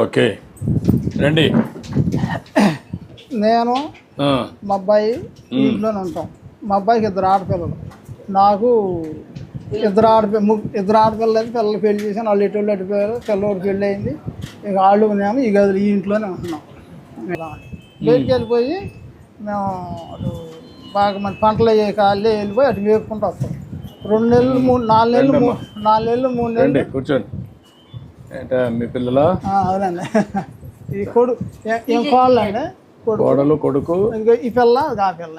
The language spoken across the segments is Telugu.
ఓకే. రండి. నేను మా అబ్బాయి ఇంట్లోనే ఉంటాం. మా అబ్బాయికి ఇద్దరు ఆడపిల్లలు. నాకు ఇద్దరు ఆడపి ఇద్దరు ఆడపిల్లలు అయితే పిల్లలు పెళ్ళి చేసాను వాళ్ళు ఎటు అడిపోయారు పిల్లవాడు పెళ్ళి అయింది ఇక వాళ్ళు మేము ఈ గదులు ఈ ఇంట్లోనే ఉంటున్నాం బయటికి వెళ్ళిపోయి మేము అటు బాగా మంచి పంటలు అయ్యే కాళ్ళే వెళ్ళిపోయి అటు వేపుకుంటూ వస్తాం. రెండు నెలలు మూడు నాలుగు నెలలు నాలుగు నెలలు మూడు నెలలు. కూర్చోండి. మీ పిల్లల? ఆ, అవునండి. ఈ కొడు ఏ- కోడలు కొడుకు? ఇంకో ఈ పిల్ల ఆ పిల్ల.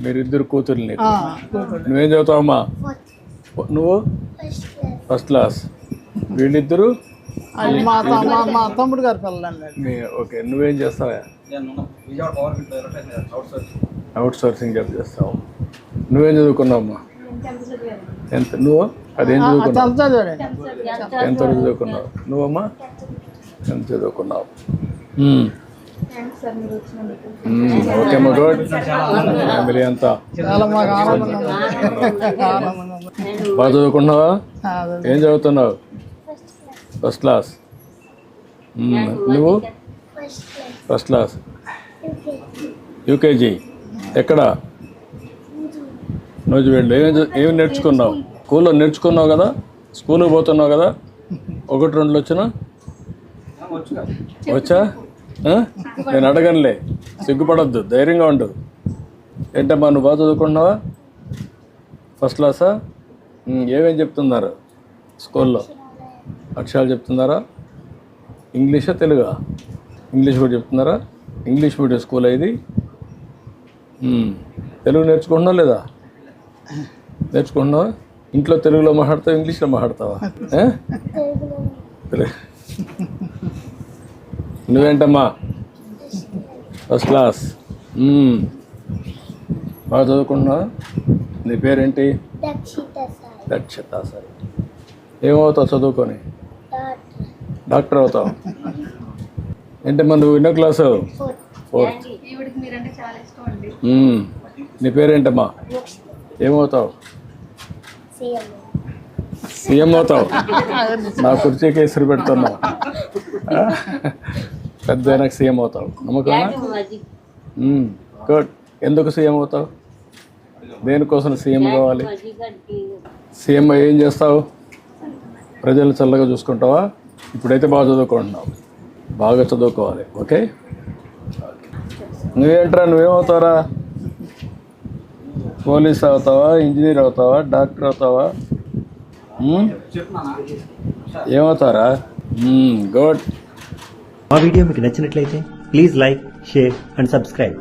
మీరిద్దరు కూతుర్లు. నీకు కూతురు నువ్వేం చదువుతావమ్మా నువ్వు? First class. వీళ్ళిద్దరు? మా మా మా తమ్ముడు గారి. మీ ఓకే నువ్వేం చేస్తావా? అవుట్ సోర్సింగ్ జాబ్ చేస్తావు. నువ్వేం చదువుకున్నావమ్మా ఎంత నువ్వు? అదేం చదువుకున్నావు? టెన్త్ వరకు చదువుకున్నావు. నువ్వమ్మా? ఎంత చదువుకున్నావు. Okay good. ఫ్యామిలీ అంతా. బాగా చదువుకున్నావా. ఏం చదువుతున్నావు? First class. నువ్వు? ఫస్ట్ క్లాస్ యూకేజీ ఎక్కడ? రోజు వెళ్ళి ఏం ఏమి నేర్చుకున్నావు? స్కూల్లో నేర్చుకున్నావు కదా? స్కూల్కి పోతున్నావు కదా? ఒకటి రెండు వచ్చినా? వచ్చా? నేను అడగనులే. సిగ్గుపడొద్దు ధైర్యంగా ఉండు. ఏంటమ్మా నువ్వు బాగా చదువుకున్నావా ఫస్ట్ క్లాసా ఏమేం చెప్తున్నారు స్కూల్లో? అక్షరాలు చెప్తున్నారా? ఇంగ్లీషా తెలుగా? ఇంగ్లీష్ కూడా చెప్తున్నారా? ఇంగ్లీష్ మీడియం స్కూల్ ఇది తెలుగు నేర్చుకుంటున్నా లేదా? నేర్చుకుంటున్నావా ఇంట్లో తెలుగులో మాట్లాడతావా ఇంగ్లీష్లో మాట్లాడతావా? నువ్వేంటమ్మా? ఫస్ట్ క్లాస్ మ్మ్. బాగా చదువుకుంటున్నావా నీ పేరేంటి? దక్షత సరే ఏమవుతావు చదువుకొని? డాక్టర్ అవుతావు. ఏంటమ్మా నువ్వు ఎన్నో క్లాసు? Fourth hmm. నీ పేరేంటమ్మా? ఏమవుతావు సీఎం. అవుతావు. నా కుర్చీకి ఎసురు పెడుతున్నావు? పెద్ద నాకు సీఎం అవుతావు. నమ్మకమా? గుడ్. ఎందుకు సీఎం అవుతావు? దేనికోసం సీఎం కావాలి? సీఎం ఏం చేస్తావు? ప్రజలు చల్లగా చూసుకుంటావా? ఇప్పుడైతే బాగా చదువుకుంటున్నావు. బాగా చదువుకోవాలి. ఓకే? నువ్వేంట్రా? నువ్వేమవుతావురా పోలీస్ అవుతావా ఇంజనీర్ అవుతావా డాక్టర్ అవుతావా? ఏమవుతారా? గుడ్. మా వీడియో మీకు నచ్చినట్లయితే please like share and subscribe.